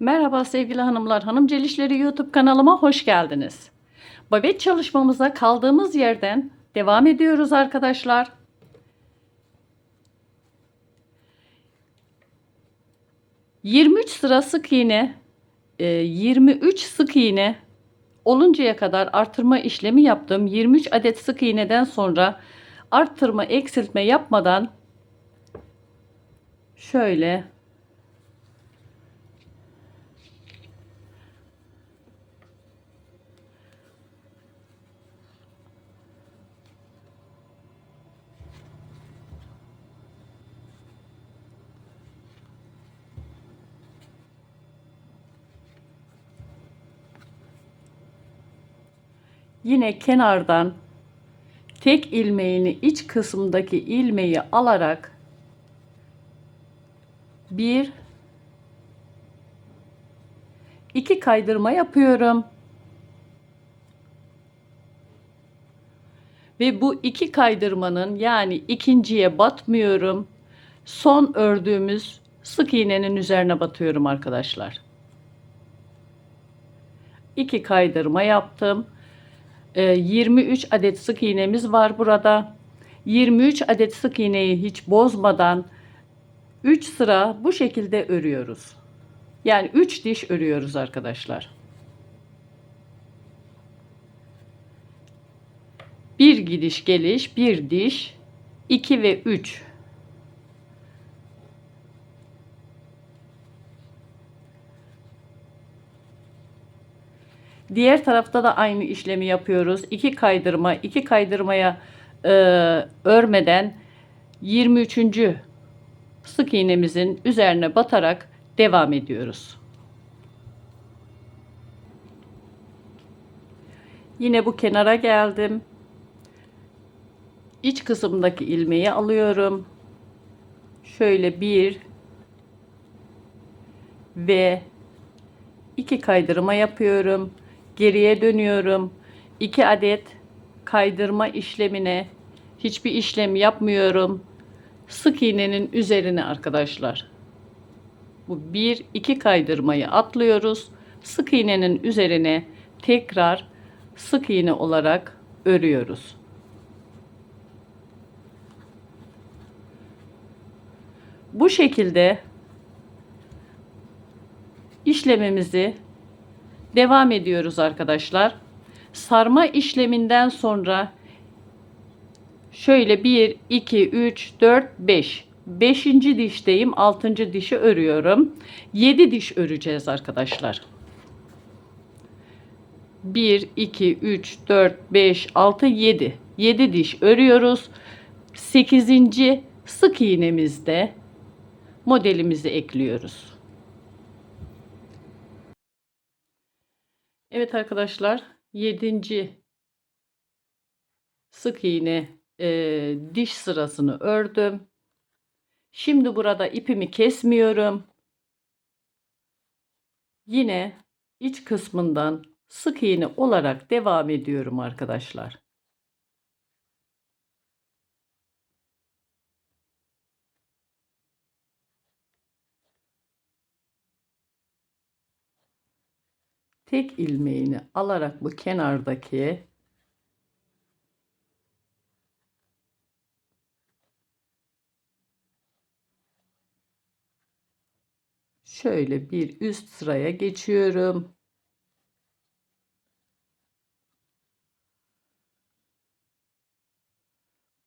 Merhaba sevgili hanımlar, Hanım Celişleri YouTube kanalıma hoş geldiniz. Babet çalışmamıza kaldığımız yerden devam ediyoruz arkadaşlar. ...23 sıra sık iğne... e, ...23 sık iğne... ...oluncaya kadar artırma işlemi yaptım. 23 adet sık iğneden sonra... ...arttırma eksiltme yapmadan... ...şöyle... Yine kenardan tek ilmeğini iç kısımdaki ilmeği alarak bir iki kaydırma yapıyorum. Ve bu iki kaydırmanın yani ikinciye batmıyorum. Son ördüğümüz sık iğnenin üzerine batıyorum arkadaşlar. İki kaydırma yaptım. 23 Ee, adet sık iğnemiz var burada. 23 adet sık iğneyi hiç bozmadan 3 sıra bu şekilde örüyoruz. Yani 3 diş örüyoruz arkadaşlar. Bir gidiş geliş, bir diş, 2 ve 3. Diğer tarafta da aynı işlemi yapıyoruz. İki kaydırma, iki kaydırmaya e, örmeden 23. sık iğnemizin üzerine batarak devam ediyoruz. Yine bu kenara geldim. İç kısımdaki ilmeği alıyorum. Şöyle bir ve iki kaydırma yapıyorum geriye dönüyorum. 2 adet kaydırma işlemine hiçbir işlem yapmıyorum. Sık iğnenin üzerine arkadaşlar. Bu 1 2 kaydırmayı atlıyoruz. Sık iğnenin üzerine tekrar sık iğne olarak örüyoruz. Bu şekilde işlemimizi Devam ediyoruz arkadaşlar. Sarma işleminden sonra şöyle 1, 2, 3, 4, 5. 5. dişteyim. 6. dişi örüyorum. 7 diş öreceğiz arkadaşlar. 1, 2, 3, 4, 5, 6, 7. 7 diş örüyoruz. 8. sık iğnemizde modelimizi ekliyoruz. Evet arkadaşlar 7. sık iğne e, diş sırasını ördüm. Şimdi burada ipimi kesmiyorum. Yine iç kısmından sık iğne olarak devam ediyorum arkadaşlar. Tek ilmeğini alarak bu kenardaki şöyle bir üst sıraya geçiyorum.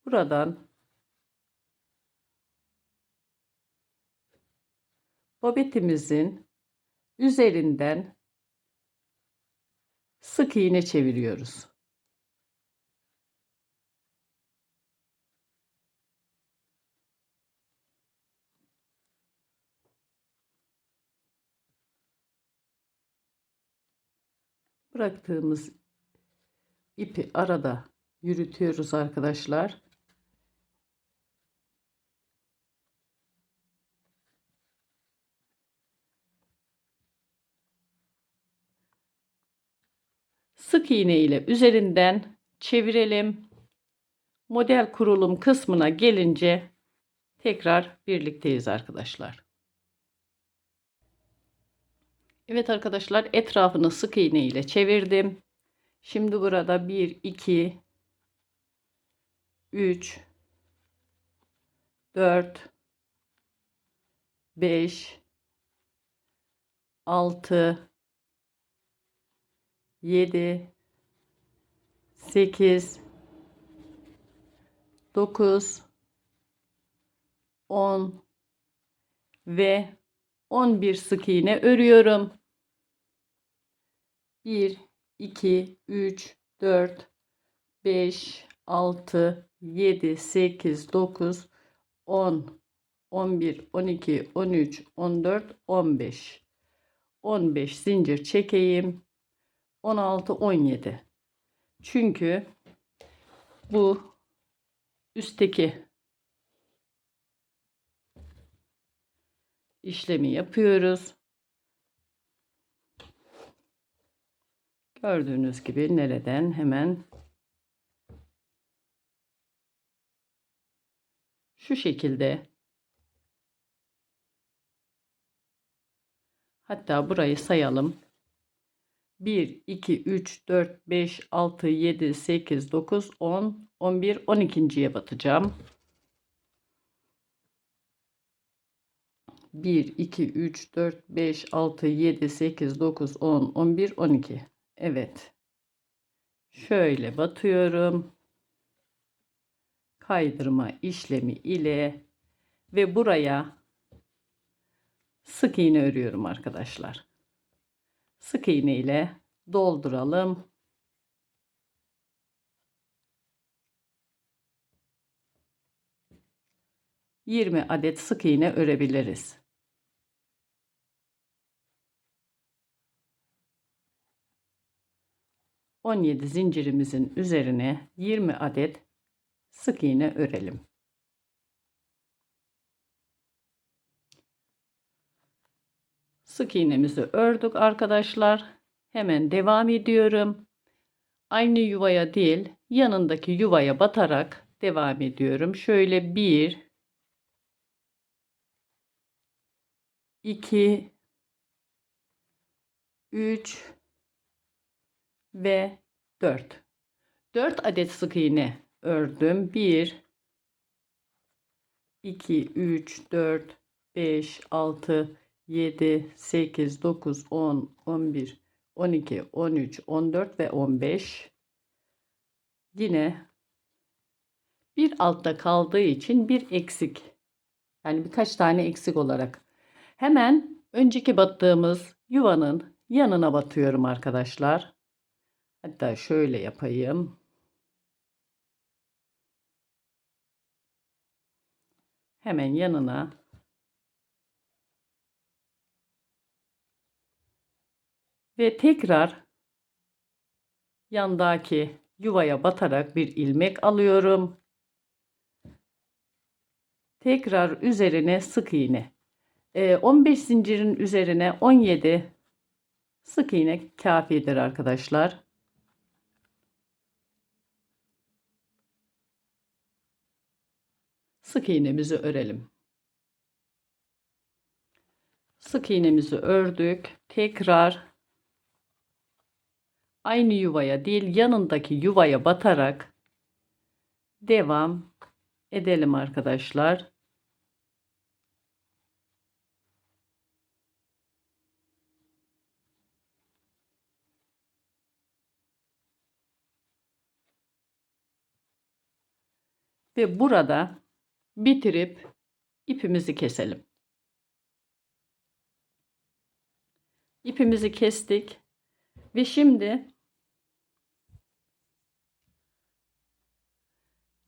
Buradan bobetimizin üzerinden sık iğne çeviriyoruz. Bıraktığımız ipi arada yürütüyoruz arkadaşlar. Sık iğne ile üzerinden çevirelim. Model kurulum kısmına gelince tekrar birlikteyiz arkadaşlar. Evet arkadaşlar etrafını sık iğne ile çevirdim. Şimdi burada 1, 2, 3, 4, 5, 6, 7, 8, 9, 10 ve 11 sık iğne örüyorum. 1, 2, 3, 4, 5, 6, 7, 8, 9, 10, 11, 12, 13, 14, 15. 15 zincir çekeyim. 16, 17. Çünkü bu üstteki işlemi yapıyoruz. Gördüğünüz gibi nereden hemen şu şekilde hatta burayı sayalım. 1, 2, 3, 4, 5, 6, 7, 8, 9, 10, 11, 12.ye batacağım. 1, 2, 3, 4, 5, 6, 7, 8, 9, 10, 11, 12. Evet. Şöyle batıyorum. Kaydırma işlemi ile ve buraya sık iğne örüyorum arkadaşlar. Sık iğne ile dolduralım. Yirmi adet sık iğne örebiliriz. 17 zincirimizin üzerine 20 adet sık iğne örelim. Sık iğnemizi ördük arkadaşlar. Hemen devam ediyorum. Aynı yuvaya değil, yanındaki yuvaya batarak devam ediyorum. Şöyle 1 2 3 ve 4. 4 adet sık iğne ördüm. 1 2 3 4 5 6 7 8 9 10 11 12 13 14 ve 15 yine bir altta kaldığı için bir eksik. Yani birkaç tane eksik olarak. Hemen önceki battığımız yuvanın yanına batıyorum arkadaşlar. Hatta şöyle yapayım. Hemen yanına ve tekrar yandaki yuvaya batarak bir ilmek alıyorum. Tekrar üzerine sık iğne. 15 zincirin üzerine 17 sık iğne kafidir arkadaşlar. sık iğnemizi örelim. Sık iğnemizi ördük. Tekrar aynı yuvaya değil yanındaki yuvaya batarak devam edelim arkadaşlar. Ve burada bitirip ipimizi keselim. İpimizi kestik ve şimdi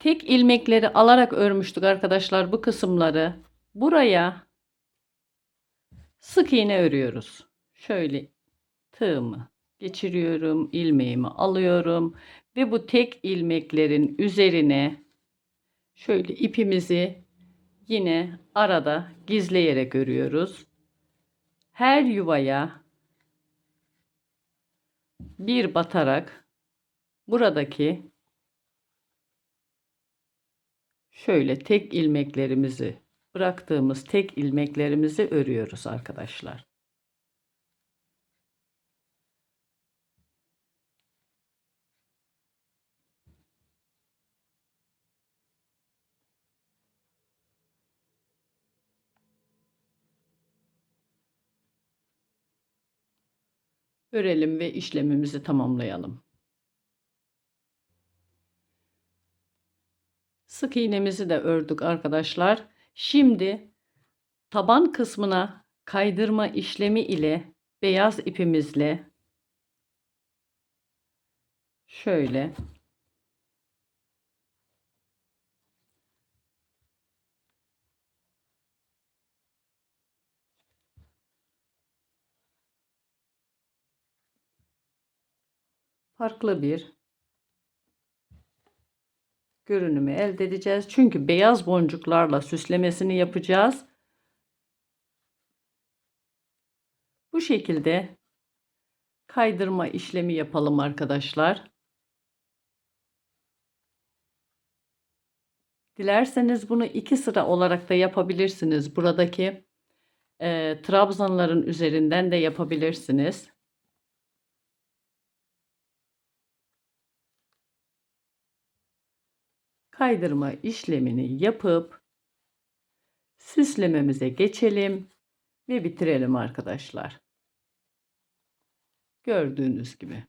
tek ilmekleri alarak örmüştük arkadaşlar bu kısımları. Buraya sık iğne örüyoruz. Şöyle tığımı geçiriyorum, ilmeğimi alıyorum ve bu tek ilmeklerin üzerine Şöyle ipimizi yine arada gizleyerek örüyoruz. Her yuvaya bir batarak buradaki şöyle tek ilmeklerimizi bıraktığımız tek ilmeklerimizi örüyoruz arkadaşlar. Örelim ve işlemimizi tamamlayalım. Sık iğnemizi de ördük arkadaşlar. Şimdi taban kısmına kaydırma işlemi ile beyaz ipimizle şöyle farklı bir görünümü elde edeceğiz. Çünkü beyaz boncuklarla süslemesini yapacağız. Bu şekilde kaydırma işlemi yapalım arkadaşlar. Dilerseniz bunu iki sıra olarak da yapabilirsiniz. Buradaki e, trabzanların üzerinden de yapabilirsiniz. Kaydırma işlemini yapıp süslememize geçelim ve bitirelim arkadaşlar. Gördüğünüz gibi.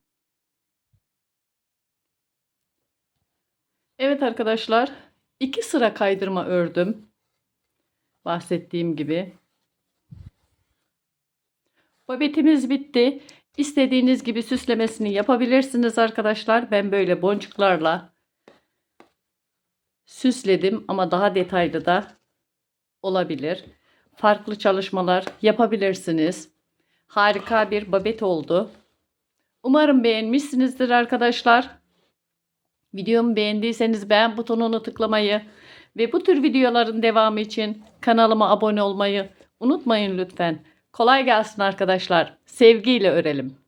Evet arkadaşlar, iki sıra kaydırma ördüm. Bahsettiğim gibi. Babetimiz bitti. İstediğiniz gibi süslemesini yapabilirsiniz arkadaşlar. Ben böyle boncuklarla süsledim ama daha detaylı da olabilir. Farklı çalışmalar yapabilirsiniz. Harika bir babet oldu. Umarım beğenmişsinizdir arkadaşlar. Videomu beğendiyseniz beğen butonunu tıklamayı ve bu tür videoların devamı için kanalıma abone olmayı unutmayın lütfen. Kolay gelsin arkadaşlar. Sevgiyle örelim.